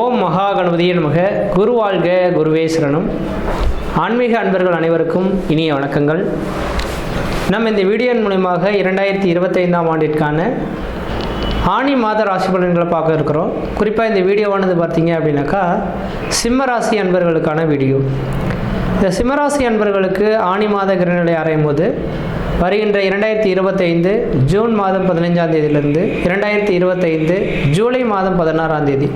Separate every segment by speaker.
Speaker 1: ஓம் மகா கணபதியே நமக. குரு வாழ்க ஆன்மீக அன்பர்கள் அனைவருக்கும் இனிய வணக்கங்கள். நம்ம இந்த வீடியோன் மூலயமாக இரண்டாயிரத்தி இருபத்தைந்தாம் ஆண்டிற்கான ஆணி மாத ராசி பலன்களை பார்க்க இருக்கிறோம். குறிப்பாக இந்த வீடியோவானது பார்த்தீங்க அப்படின்னாக்கா சிம்ம ராசி அன்பர்களுக்கான வீடியோ. இந்த சிம்மராசி அன்பர்களுக்கு ஆணி மாத கிரகநிலை அறையும் போது வருகின்ற இரண்டாயிரத்தி இருபத்தைந்து ஜூன் மாதம் பதினைஞ்சாம் தேதியிலிருந்து இரண்டாயிரத்தி இருபத்தைந்து ஜூலை மாதம் பதினாறாம் தேதி.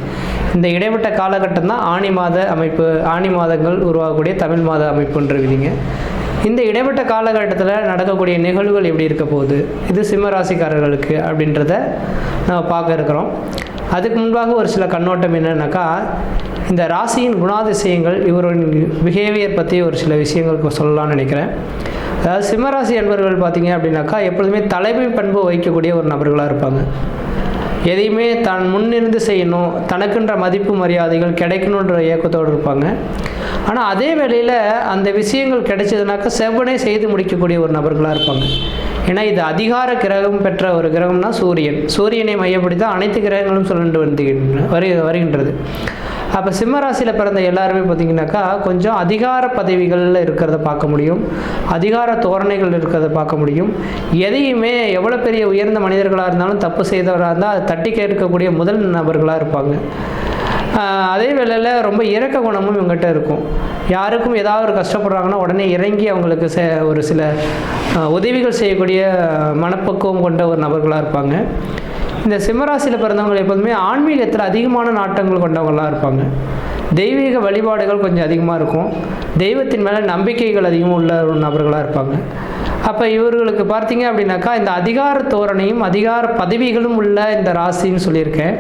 Speaker 1: இந்த இடைப்பட்ட காலகட்டம் தான் ஆணி மாத அமைப்பு ஆணி மாதங்கள் உருவாகக்கூடிய தமிழ் மாத அமைப்புன்ற விதிங்க. இந்த இடைப்பட்ட காலகட்டத்தில் நடக்கக்கூடிய நிகழ்வுகள் எப்படி இருக்க போகுது? இது சிம்ம ராசிக்காரர்களுக்கு அப்படின்றத நம்ம பார்க்க இருக்கிறோம். அதுக்கு முன்பாக ஒரு சில கண்ணோட்டம் என்னன்னாக்கா இந்த ராசியின் குணாதிசயங்கள் இவரின் பிஹேவியர் பற்றி ஒரு சில விஷயங்களுக்கு சொல்லலாம்னு நினைக்கிறேன். அதாவது சிம்மராசி என்பவர்கள் பார்த்தீங்க அப்படின்னாக்கா எப்பொழுதுமே தலைமை பண்பு வகிக்கக்கூடிய ஒரு நபர்களாக இருப்பாங்க. எதையுமே தான் முன்னிருந்து செய்யணும் தனக்குன்ற மதிப்பு மரியாதைகள் கிடைக்கணுன்ற இயக்கத்தோடு இருப்பாங்க. ஆனால் அதே வேளையில் அந்த விஷயங்கள் கிடைச்சதுனாக்கா செவ்வனே செய்து முடிக்கக்கூடிய ஒரு நபர்களாக இருப்பாங்க. ஏன்னா இது அதிகார கிரகம் பெற்ற ஒரு கிரகம்னா சூரியன். சூரியனை மையப்படுத்தி தான் அனைத்து கிரகங்களும் சொல்லிட்டு வந்து வரு வருகின்றது. அப்போ சிம்மராசியில் பிறந்த எல்லாருமே பார்த்தீங்கன்னாக்கா கொஞ்சம் அதிகார பதவிகளில் இருக்கிறத பார்க்க முடியும். அதிகார தோரணைகள் இருக்கிறத பார்க்க முடியும். எதையுமே எவ்வளோ பெரிய உயர்ந்த மனிதர்களாக இருந்தாலும் தப்பு செய்தவராக இருந்தால் அதை தட்டி கேட்கக்கூடிய முதல் நபர்களாக இருப்பாங்க. அதே வேளையில் ரொம்ப இறக்க குணமும் இவங்ககிட்ட இருக்கும். யாருக்கும் ஏதாவது ஒரு கஷ்டப்படுறாங்கன்னா உடனே இறங்கி அவங்களுக்கு சே ஒரு சில உதவிகள் செய்யக்கூடிய மனப்பக்குவம் கொண்ட ஒரு நபர்களாக இருப்பாங்க. இந்த சிம்மராசியில் பிறந்தவங்க எப்போதுமே ஆன்மீகத்தில் அதிகமான நாட்டங்கள் கொண்டவங்களாக இருப்பாங்க. தெய்வீக வழிபாடுகள் கொஞ்சம் அதிகமாக இருக்கும். தெய்வத்தின் மேலே நம்பிக்கைகள் அதிகமாக உள்ள நபர்களாக இருப்பாங்க. அப்போ இவர்களுக்கு பார்த்தீங்க அப்படின்னாக்கா இந்த அதிகார தோரணையும் அதிகார பதவிகளும் உள்ள இந்த ராசின்னு சொல்லியிருக்கேன்.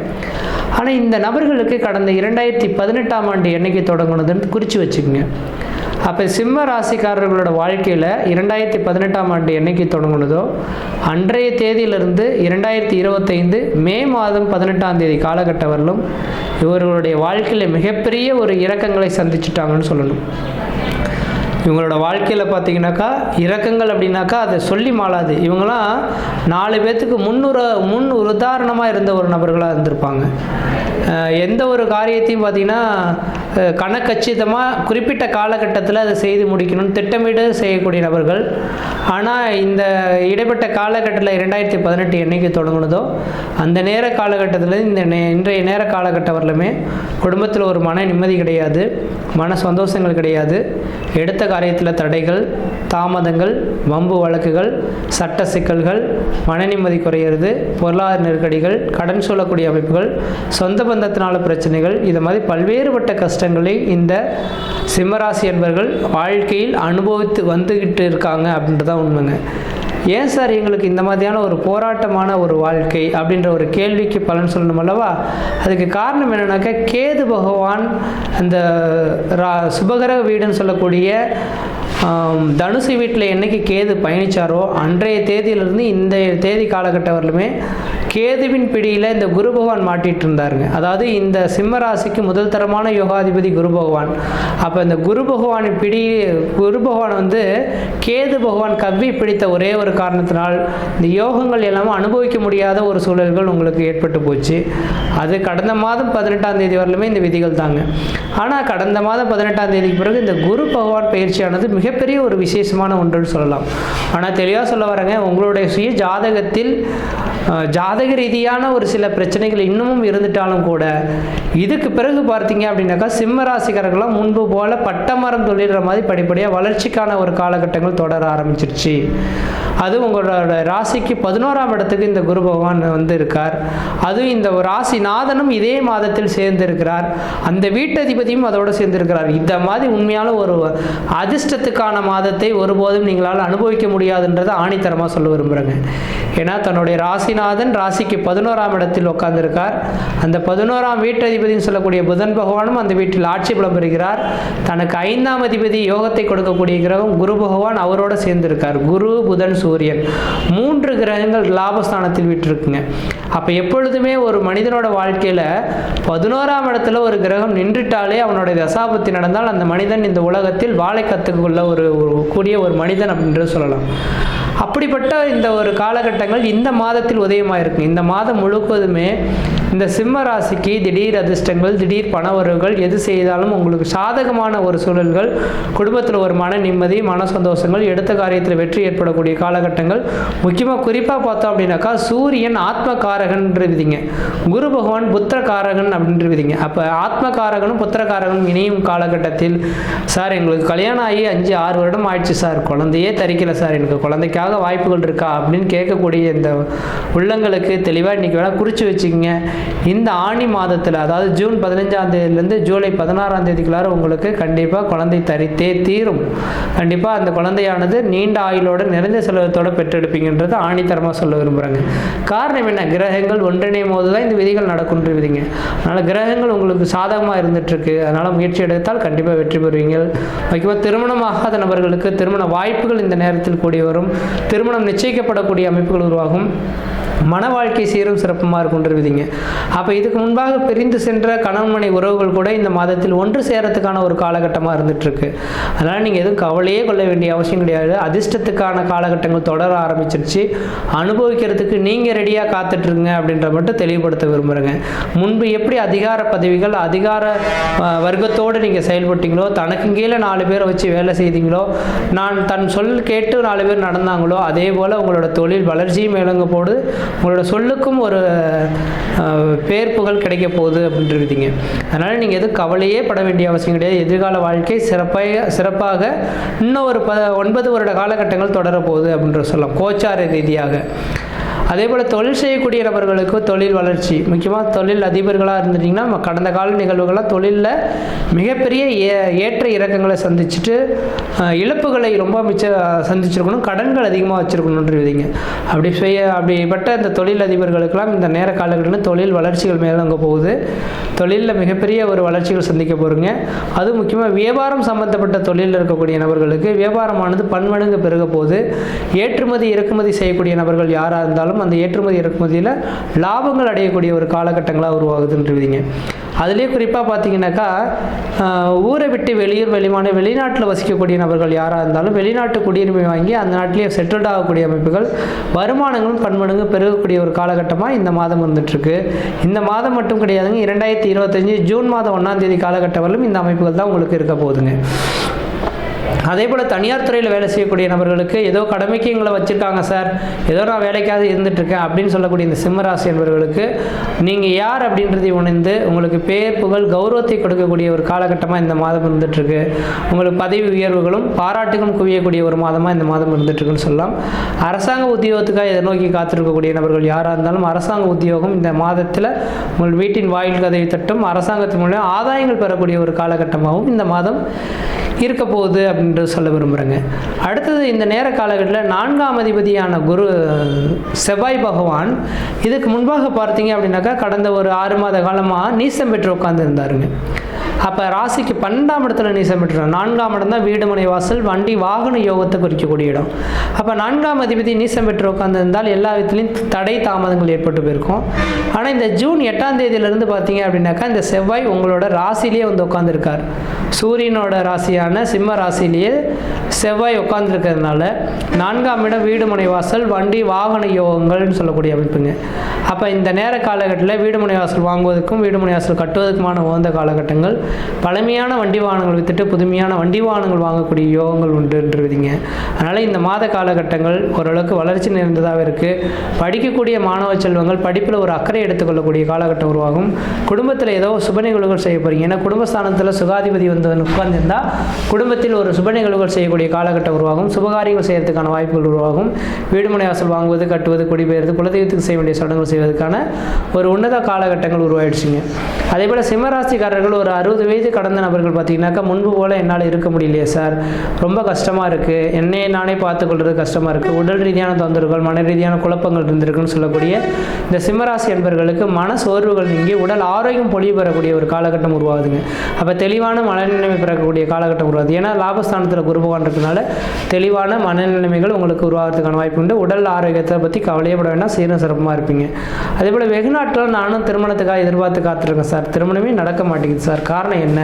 Speaker 1: ஆனால் இந்த நபர்களுக்கு கடந்த இரண்டாயிரத்தி பதினெட்டாம் ஆண்டு என்னைக்கு தொடங்குனதுன்னு குறித்து வச்சுக்கோங்க. அப்போ சிம்ம ராசிக்காரர்களோட வாழ்க்கையில் இரண்டாயிரத்தி பதினெட்டாம் ஆண்டு என்னைக்கு தொடங்குனதோ அன்றைய தேதியிலிருந்து இரண்டாயிரத்தி இருபத்தைந்து மே மாதம் பதினெட்டாம் தேதி காலகட்டம் வரலும் இவர்களுடைய வாழ்க்கையில் மிகப்பெரிய ஒரு இறக்கங்களை சந்திச்சிட்டாங்கன்னு சொல்லணும். இவங்களோட வாழ்க்கையில் பார்த்தீங்கன்னாக்கா இறக்கங்கள் அப்படின்னாக்கா அதை சொல்லி மாளாது. இவங்களாம் நாலு பேர்த்துக்கு முன்னுற முன் உதாரணமாக இருந்த ஒரு நபர்களாக இருந்திருப்பாங்க. எந்த ஒரு காரியத்தையும் பார்த்தீங்கன்னா கணக்கச்சிதமாக குறிப்பிட்ட காலகட்டத்தில் அதை செய்து முடிக்கணும்னு திட்டமிட்டு செய்யக்கூடிய நபர்கள். ஆனால் இந்த இடைப்பட்ட காலகட்டத்தில் இரண்டாயிரத்தி பதினெட்டு என்னைக்கு தொடங்குனதோ அந்த நேர காலகட்டத்தில் இந்த நே இன்றைய நேர காலகட்டம் வரலுமே குடும்பத்தில் ஒரு மன நிம்மதி கிடையாது மன சந்தோஷங்கள் கிடையாது எடுத்த காரியத்தில் தடைகள் தாமதங்கள் வம்பு வழக்குகள் சட்ட சிக்கல்கள் மன நிம்மதி குறையிறது பொருளாதார நெருக்கடிகள் கடன் சொல்லக்கூடிய அமைப்புகள் சொந்த பந்தத்தினால பிரச்சனைகள் இது மாதிரி பல்வேறுபட்ட கஷ்டங்களை இந்த சிம்மராசி என்பர்கள் வாழ்க்கையில் அனுபவித்து வந்துக்கிட்டு இருக்காங்க அப்படின்றதான் உண்மைங்க. ஏன் சார் எங்களுக்கு இந்த மாதிரியான ஒரு போராட்டமான ஒரு வாழ்க்கை அப்படின்ற ஒரு கேள்விக்கு பலன் சொல்லணும் அல்லவா? அதுக்கு காரணம் என்னன்னாக்கா கேது பகவான் அந்த ரா சுபகர வீடுன்னு சொல்லக்கூடிய தனுசு வீட்டில் என்னைக்கு கேது பயணிச்சாரோ அன்றைய தேதியிலிருந்து இந்த தேதி காலகட்டம் வரலுமே கேதுவின் பிடியில் இந்த குரு பகவான் மாட்டிகிட்டு இருந்தாருங்க. அதாவது இந்த சிம்ம ராசிக்கு முதல் தரமான யோகாதிபதி குரு பகவான். அப்போ இந்த குரு பகவானின் பிடி குரு பகவான் வந்து கேது பகவான் கவ்வி பிடித்த ஒரே ஒரு காரணத்தினால் இந்த யோகங்கள் எல்லாமே அனுபவிக்க முடியாத ஒரு சூழல்கள் உங்களுக்கு ஏற்பட்டு போச்சு. அது கடந்த மாதம் பதினெட்டாம் தேதி வரலுமே இந்த விதிகள் தாங்க. ஆனால் கடந்த மாதம் பதினெட்டாம் தேதிக்கு பிறகு இந்த குரு பகவான் பயிற்சியானது மிகப்பெரிய ஒரு விசேஷமான ஒன்றுன்னு சொல்லலாம். ஆனால் தெளிவாக சொல்ல வரேங்க உங்களுடைய சுய ஜாதகத்தில் ஜாதக ரீதியான ஒரு சில பிரச்சனைகள் இன்னமும் இருந்துட்டாலும் கூட இதுக்கு பிறகு பார்த்தீங்க அப்படின்னாக்கா சிம்ம ராசிக்காரர்கள்லாம் முன்பு போல பட்டமரம் தொழில்ற மாதிரி படிப்படியாக வளர்ச்சிக்கான ஒரு காலகட்டங்கள் தொடர ஆரம்பிச்சிருச்சு. அது உங்களோட ராசிக்கு பதினோராம் இடத்துக்கு இந்த குரு பகவான் வந்து இருக்கார். அதுவும் இந்த ராசி நாதனும் இதே மாதத்தில் சேர்ந்திருக்கிறார். அந்த வீட்டதிபதியும் அதோடு சேர்ந்திருக்கிறார். இந்த மாதிரி உண்மையான ஒரு அதிர்ஷ்டத்துக்கான மாதத்தை ஒருபோதும் நீங்களால் அனுபவிக்க முடியாதுன்றதை ஆணித்தரமாக சொல்ல விரும்புகிறேங்க ஏன்னா தன்னுடைய ராசிநாதன் ராசிக்கு பதினோராம் இடத்தில் உட்கார்ந்திருக்கார். அந்த பதினோராம் வீட்டதிபதினு சொல்லக்கூடிய புதன் பகவானும் அந்த வீட்டில் ஆட்சி பலம் பெறுகிறார். தனக்கு ஐந்தாம் அதிபதி யோகத்தை கொடுக்கக்கூடிய கிரகம் குரு பகவான் அவரோடு சேர்ந்திருக்கார். குரு புதன் சூரியன். மூன்று கிரகங்கள் லாபஸ்தானத்தில் விட்டுருக்குங்க அப்போ எப்பொழுதுமே ஒரு மனிதனோட வாழ்க்கையில் பதினோராம் இடத்துல ஒரு கிரகம் நின்றுட்டாலே அவனுடைய தசாபத்தி நடந்தால் அந்த மனிதன் இந்த உலகத்தில் வாழை கற்றுக்கொள்ள ஒரு கூடிய ஒரு மனிதன் அப்படின்றது சொல்லலாம். அப்படிப்பட்ட இந்த ஒரு காலகட்டங்கள் இந்த மாதத்தில் உதயமாயிருக்கு இந்த மாதம் முழுவதுமே இந்த சிம்ம ராசிக்கு திடீர் அதிர்ஷ்டங்கள் திடீர் பணவரவுகள் எது செய்தாலும் உங்களுக்கு சாதகமான ஒரு சூழல்கள் குடும்பத்தில் ஒரு மன நிம்மதி மன சந்தோஷங்கள் எடுத்த காரியத்தில் வெற்றி ஏற்படக்கூடிய காலகட்டங்கள். முக்கியமாக குறிப்பாக பார்த்தோம் அப்படின்னாக்கா சூரியன் ஆத்ம காரகன்றவிதிங்க குரு பகவான் புத்திர காரகன் அப்படின்றவிதிங்க. அப்போ ஆத்ம காரகனும் புத்திர காரகனும் இணையும் காலகட்டத்தில் சார் எங்களுக்கு கல்யாணம் ஆகி அஞ்சு ஆறு வருடம் ஆயிடுச்சு சார். குழந்தையே தரிக்கல சார். எனக்கு குழந்தைக்காக வாய்ப்புகள் இருக்கா? அப்படின்னு கேட்கக்கூடிய இந்த உள்ளங்களுக்கு தெளிவாக இன்றைக்கி வேணால் குறித்து வச்சுக்கோங்க. இந்த ஆணி மாதத்தில் அதாவது ஜூன் பதினஞ்சாம் தேதியிலேருந்து ஜூலை பதினாறாம் தேதிக்குள்ளார உங்களுக்கு கண்டிப்பாக குழந்தை தரித்தே தீரும். கண்டிப்பாக அந்த குழந்தையானது நீண்ட ஆயுளோட நிறைந்த செலவத்தோட பெற்றெடுப்பீங்கன்றது ஆணித்தரமாக சொல்ல விரும்புகிறாங்க காரணம் என்ன? கிரகங்கள் ஒன்றிணையும் போது தான் இந்த விதிகள் நடக்குன்ற விதிங்க அதனால் கிரகங்கள் உங்களுக்கு சாதகமாக இருந்துகிட்ருக்கு அதனால் முயற்சி எடுத்தால் கண்டிப்பாக வெற்றி பெறுவீங்க முக்கியமாக திருமணமாகாத நபர்களுக்கு திருமண வாய்ப்புகள் இந்த நேரத்தில் கூடி வரும். திருமணம் நிச்சயிக்கப்படக்கூடிய அமைப்புகள் உருவாகும். மன வாழ்க்கை சீரும் சிறப்புமாக இருக்குன்றவிதிங்க அப்போ இதுக்கு முன்பாக பிரிந்து சென்ற கணவன்மனை உறவுகள் கூட இந்த மாதத்தில் ஒன்று சேரத்துக்கான ஒரு காலகட்டமாக இருந்துகிட்ருக்கு அதனால் நீங்கள் எதுவும் கவலையே கொள்ள வேண்டிய அவசியம் கிடையாது. அதிர்ஷ்டத்துக்கான காலகட்டங்கள் தொடர ஆரம்பிச்சிருச்சு. அனுபவிக்கிறதுக்கு நீங்கள் ரெடியாக காத்துட்ருங்க அப்படின்ற மட்டும் தெளிவுபடுத்த விரும்புகிறேங்க முன்பு எப்படி அதிகார பதவிகள் அதிகார வர்க்கத்தோடு நீங்கள் செயல்பட்டீங்களோ தனக்கு கீழே நாலு பேரை வச்சு வேலை செய்தீங்களோ நான் தன் சொல் கேட்டு நாலு பேர் நடந்தாங்களோ அதே போல் உங்களோட தொழில் வளர்ச்சியும் மேலங்க போடு. உங்களோட சொல்லுக்கும் ஒரு பேர் புகழ் கிடைக்க போகுது அப்படின்றீங்க அதனால் நீங்கள் எதுவும் கவலையே பட வேண்டிய அவசியம் கிடையாது. எதிர்கால வாழ்க்கை சிறப்பாக சிறப்பாக இன்னும் ஒரு ப ஒன்பது வருட காலகட்டங்கள் தொடரப்போகுது அப்படின்ற சொல்லலாம். கோச்சார ரீதியாக. அதே போல் தொழில் செய்யக்கூடிய நபர்களுக்கு தொழில் வளர்ச்சி. முக்கியமாக தொழில் அதிபர்களாக இருந்துட்டிங்கன்னா நம்ம கடந்த கால நிகழ்வுகளாக தொழிலில் மிகப்பெரிய ஏ ஏற்ற இறக்கங்களை சந்திச்சுட்டு இழப்புகளை ரொம்ப மிச்ச சந்திச்சிருக்கணும் கடன்கள் அதிகமாக வச்சுருக்கணுன்றீங்க. அப்படி செய்ய அப்படிப்பட்ட இந்த தொழில் அதிபர்களுக்கெல்லாம் இந்த நேர காலகட்டத்தில் தொழில் வளர்ச்சிகள் மேலோங்க போகுது. தொழிலில் மிகப்பெரிய ஒரு வளர்ச்சிகள் சந்திக்க போகிறீங்க அது முக்கியமாக வியாபாரம் சம்பந்தப்பட்ட தொழிலில் இருக்கக்கூடிய நபர்களுக்கு வியாபாரமானது பன்மடங்கு பெருக போகுது. ஏற்றுமதி இறக்குமதி செய்யக்கூடிய நபர்கள் யாராக இருந்தாலும் அந்த ஏற்றுமதி இறக்குமதியில் லாபங்கள் அடையக்கூடிய ஒரு காலகட்டங்களாக உருவாகுதுன்றீங்க அதுலேயே குறிப்பாக பார்த்தீங்கன்னாக்கா ஊரை விட்டு வெளியூர் வெளிமான வெளிநாட்டில் வசிக்கக்கூடிய நபர்கள் யாராக இருந்தாலும் வெளிநாட்டு குடியுரிமை வாங்கி அந்த நாட்டிலேயே செட்டில்ட் ஆகக்கூடிய அமைப்புகள் வருமானங்களும் பன்மடங்கு பெருகக்கூடிய ஒரு காலகட்டமாக இந்த மாதம் வந்துட்டுருக்கு இந்த மாதம் மட்டும் கிடையாதுங்க இரண்டாயிரத்தி இருபத்தஞ்சி ஜூன் மாதம் ஒன்றாம் தேதி காலகட்டம் வரலும் இந்த அமைப்புகள் தான் உங்களுக்கு இருக்க போகுதுங்க. அதே போல் தனியார் துறையில் வேலை செய்யக்கூடிய நபர்களுக்கு ஏதோ கடமைக்கு எங்களை வச்சுருக்காங்க சார். ஏதோ நான் வேலைக்காக இருந்துகிட்ருக்கேன் அப்படின்னு சொல்லக்கூடிய இந்த சிம்மராசி என்பவர்களுக்கு நீங்கள் யார் அப்படின்றதை உணர்ந்து உங்களுக்கு பேர் புகழ் கௌரவத்தை கொடுக்கக்கூடிய ஒரு காலகட்டமாக இந்த மாதம் இருந்துகிட்ருக்கு உங்களுக்கு பதவி உயர்வுகளும் பாராட்டுகளும் குவியக்கூடிய ஒரு மாதமாக இந்த மாதம் இருந்துகிட்ருக்குன்னு சொல்லலாம். அரசாங்க உத்தியோகத்துக்காக இதை நோக்கி காத்திருக்கக்கூடிய நபர்கள் யாராக இருந்தாலும் அரசாங்க உத்தியோகம் இந்த மாதத்தில் உங்கள் வீட்டின் வாயில் கதவை தட்டும். அரசாங்கத்தின் மூலம் ஆதாயங்கள் பெறக்கூடிய ஒரு காலகட்டமாகவும் இந்த மாதம் இருக்க போகுது என்று சொல்ல விரும்புகிறேங்க அடுத்தது இந்த நேர காலகட்டத்தில் நான்காம் அதிபதியான குரு செவ்வாய் பகவான் இதுக்கு முன்பாக பார்த்தீங்க அப்படின்னாக்கா கடந்த ஒரு ஆறு மாத காலமாக நீசம் பெற்று உட்காந்துருந்தாருங்க அப்போ ராசிக்கு பன்னெண்டாம் இடத்துல நீசம் பெற்றார் நான்காம் இடம் தான் வீடு மனை வாசல் வண்டி வாகன யோகத்தை குறிக்கக்கூடிய இடம். அப்போ நான்காம் அதிபதி நீசம் பெற்று உட்காந்துருந்தால் எல்லா விதத்துலையும் தடை தாமதங்கள் ஏற்பட்டு போயிருக்கும். ஆனால் இந்த ஜூன் எட்டாம் தேதியிலேருந்து பார்த்தீங்க அப்படின்னாக்கா இந்த செவ்வாய் உங்களோட ராசிலேயே வந்து உட்காந்துருக்கார் சூரியனோட ராசியான சிம்ம ராசிலேயே செவ்வாய் உட்காந்துருக்கிறதுனால நான்காம் இடம் வீடு மனை வாசல் வண்டி வாகன யோகங்கள்னு சொல்லக்கூடிய அமைப்புங்க. அப்போ இந்த நேர காலகட்டத்தில் வீடு மனை வாசல் வாங்குவதற்கும் வீடு மனை வாசல் கட்டுவதற்குமான உகந்த காலகட்டங்கள் பழமையான வண்டி வாகனங்கள் வித்துட்டு புதுமையான வண்டி வாகனங்கள் வாங்கக்கூடிய யோகங்கள் உண்டுன்றதுங்க அதனால் இந்த மாத காலகட்டங்கள் ஓரளவுக்கு வளர்ச்சி நிறைந்ததாக இருக்குது படிக்கக்கூடிய மாணவ செல்வங்கள் படிப்பில் ஒரு அக்கறை எடுத்துக்கொள்ளக்கூடிய காலகட்டம் உருவாகும். குடும்பத்தில் ஏதோ சுப நிகழ்வுகள் செய்ய போகிறீங்க ஏன்னா குடும்பஸ்தானத்தில் சுகாதிபதி வந்து உட்கார்ந்திருந்தா குடும்பத்தில் ஒரு சுப நிகழ்வுகள் செய்யக்கூடிய காலகட்டம் உருவாகும். சுபகாரியங்கள் செய்கிறதுக்கான வாய்ப்புகள் உருவாகும். வீடுமனை வாசல் வாங்குவது கட்டுவது குடிபெயர்ந்து குலதெய்வத்துக்கு செய்ய வேண்டிய சடங்குகள் செய்வதற்கான ஒரு உன்னத காலகட்டங்கள் உருவாயிடுச்சுங்க. அதே போல் சிம்மராசிக்காரர்கள் ஒரு அறுபது வயது கடந்த நபர்கள் பார்த்தீங்கன்னாக்கா முன்பு போல் என்னால் இருக்க முடியலையே சார். ரொம்ப கஷ்டமாக இருக்குது என்னையே நானே பார்த்துக்கொள்வது கஷ்டமாக இருக்குது உடல் ரீதியான தொந்தரவுகள் மன ரீதியான குழப்பங்கள் இருந்திருக்குன்னு சொல்லக்கூடிய இந்த சிம்மராசி என்பர்களுக்கு மன சோர்வுகள் நீங்கி உடல் ஆரோக்கியம் பொழிவு பெறக்கூடிய ஒரு காலகட்டம் உருவாகுதுங்க. அப்போ தெளிவான மனநிலைமை பிறக்கக்கூடிய காலகட்டம் உருவாகுது. ஏன்னா லாபஸ்தானத்தில் குரு பகவான் இருக்கனால தெளிவான மனநிலைமைகள் உங்களுக்கு உருவாகிறதுக்கான வாய்ப்பு உண்டு. உடல் ஆரோக்கியத்தை பற்றி கவலையப்பட வேண்டாம். சீரும் சிறப்பமாக இருப்பீங்க. அதே போல் வெகுநாட்டில் நானும் திருமணத்துக்காக எதிர்பார்த்து காத்திருக்கேன் சார். திருமணமே நடக்க மாட்டேங்குது சார். காரணம் காரணம் என்ன?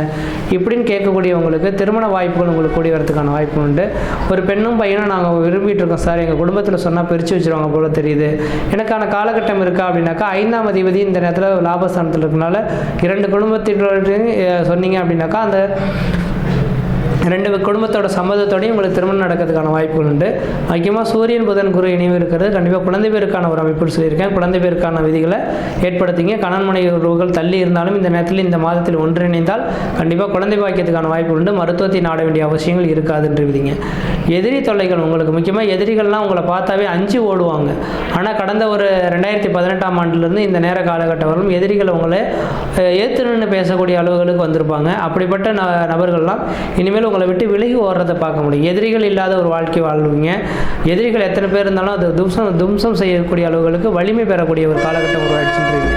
Speaker 1: இப்படின்னு கேட்கக்கூடியவங்களுக்கு திருமண வாய்ப்புகள் உங்களுக்கு கூடி வரதுக்கான வாய்ப்பு உண்டு. ஒரு பெண்ணும் பையனும் நாங்கள் விரும்பிட்டு இருக்கோம் சார். எங்கள் குடும்பத்தில் சொன்னால் பிரித்து வச்சிருவாங்க போல தெரியுது. எனக்கான காலகட்டம் இருக்கா அப்படின்னாக்கா ஐந்தாம் அதிபதி இந்த நேரத்தில் லாபஸ்தானத்தில் இருக்கனால இரண்டு குடும்பத்தினரையும் சொன்னீங்க அப்படின்னாக்கா அந்த ரெண்டு குடும்பத்தோட சம்மதத்தோடையும் உங்களுக்கு திருமணம் நடக்கிறதுக்கான வாய்ப்புகள் உண்டு. முக்கியமாக சூரியன் புதன் குரு இணைவு இருக்கிறது. கண்டிப்பாக குழந்தை பேருக்கான ஒரு அமைப்பு சொல்லியிருக்கேன். குழந்தை பேருக்கான விதிகளை ஏற்படுத்திங்க. கணவன் மனைவி உறவுகள் தள்ளி இருந்தாலும் இந்த நேரத்தில் இந்த மாதத்தில் ஒன்றிணைந்தால் கண்டிப்பாக குழந்தை பாக்கியத்துக்கான வாய்ப்பு உண்டு. மருத்துவத்தை நாட வேண்டிய அவசியங்கள் இருக்காதுன்ற விதிங்க. எதிரி தொல்லைகள் உங்களுக்கு முக்கியமாக எதிரிகள்லாம் உங்களை பார்த்தாவே அஞ்சு ஓடுவாங்க. ஆனால் கடந்த ஒரு ரெண்டாயிரத்தி பதினெட்டாம் ஆண்டுலேருந்து இந்த நேர காலகட்டம் வரும் எதிரிகள் உங்களை ஏற்று நின்று பேசக்கூடிய அளவுகளுக்கு வந்திருப்பாங்க. அப்படிப்பட்ட ந நபர்கள்லாம் இனிமேல் உங்களை விட்டு விலகி ஓடுறதை பார்க்க முடியும். எதிரிகள் இல்லாத ஒரு வாழ்க்கை வாழ்வீங்க. எதிரிகள் எத்தனை பேர் இருந்தாலும் அது தும்சம் தும்சம் செய்யக்கூடிய அளவுகளுக்கு வலிமை பெறக்கூடிய ஒரு காலகட்டம் உருவாச்சுன்றீங்க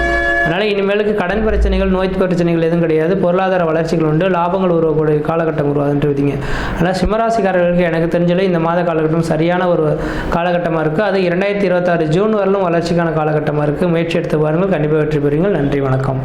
Speaker 1: அதனால் இனிமேலுக்கு கடன் பிரச்சனைகள் நோய் பிரச்சனைகள் எதுவும் கிடையாது. பொருளாதார வளர்ச்சிகள் உண்டு. லாபங்கள் உருவக்கூடிய காலகட்டம் உருவாதுன்ற விதிங்க ஆனால் சிம்மராசிக்காரர்களுக்கு எனக்கு தெரிஞ்சல இந்த மாத காலகட்டம் சரியான ஒரு காலகட்டமாக இருக்குது அது இரண்டாயிரத்தி இருபத்தாறு ஜூன் வரலும் வளர்ச்சிக்கான காலகட்டமாக இருக்குது முயற்சி எடுத்து பாருங்கள். கண்டிப்பாக வெற்றி பெறுவீங்கள் நன்றி வணக்கம்.